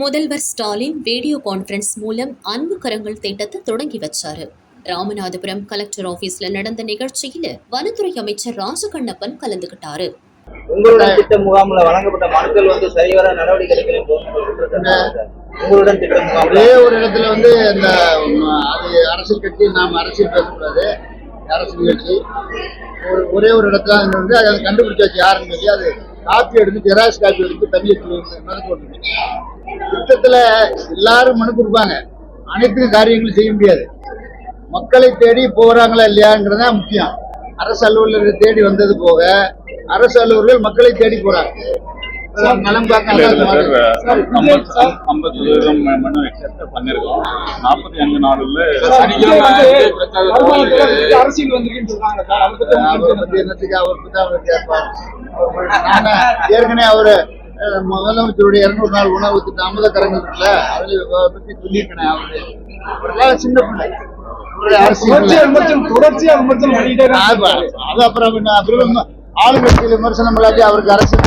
முதல்வர் Stalin video conference மூலம் அன்பு கரங்கள் திட்டத்தை தொடங்கி வச்சாரு. ராமநாதபுரம் கலெக்டர் ஆபீஸ்ல நடந்த நிகழ்ச்சியில வனத்துறை அமைச்சர் ராஜகண்ணப்பன் கலந்துகிட்டாரு. உங்களுடன் திட்ட முகாம்ல வழங்கப்பட்ட மனுக்கள் வந்து சரிவர நடவடிக்கை. உங்களுடன் திட்ட முகாம்ல ஒரே ஒரு இடத்துல வந்து அந்த அது அரசியல் கட்சி நாம் அரசியல் பேசக்கூடாது. அரசு கட்சி ஒரு ஒரே ஒரு இடத்துல வந்து அதை கண்டுபிடிச்சாச்சு யாருன்னு சொல்லி அது காப்பி எடுத்து ஜெராக்ஸ் காப்பி எடுத்து தண்ணி வச்சு மனு எல்லாரும் மனு கொடுப்பாங்க. அனைத்து காரியங்களும் செய்ய முடியாது. மக்களை தேடி போகிறாங்களா இல்லையாங்கிறது தான் முக்கியம். அரசு அலுவலர்கள் தேடி வந்தது போக அரசு அலுவலர்கள் மக்களை தேடி போகிறாங்க ஐம்பது சதவீதம் மனு பண்ணிருக்கோம். நாற்பத்தி அஞ்சு அரசியல் வந்திருக்குன்னு சொல்றாங்க அதை ஏற்கனவே அவரு முதலமைச்சருடைய இருநூறு நாள் உணவு திட்டம் அமுதக்கரங்கள் இருக்குல்ல அதுல அவரை பத்தி சொல்லியிருக்கேன் அவரு. சின்ன பிள்ளை. தொடர்ச்சியா விமர்சனம் பண்ணிட்டே. அது அப்புறம் என்ன, அப்புறம் ஆளுங்கட்சியில் விமர்சனம் இல்லாட்டி அவருக்கு அரசியல்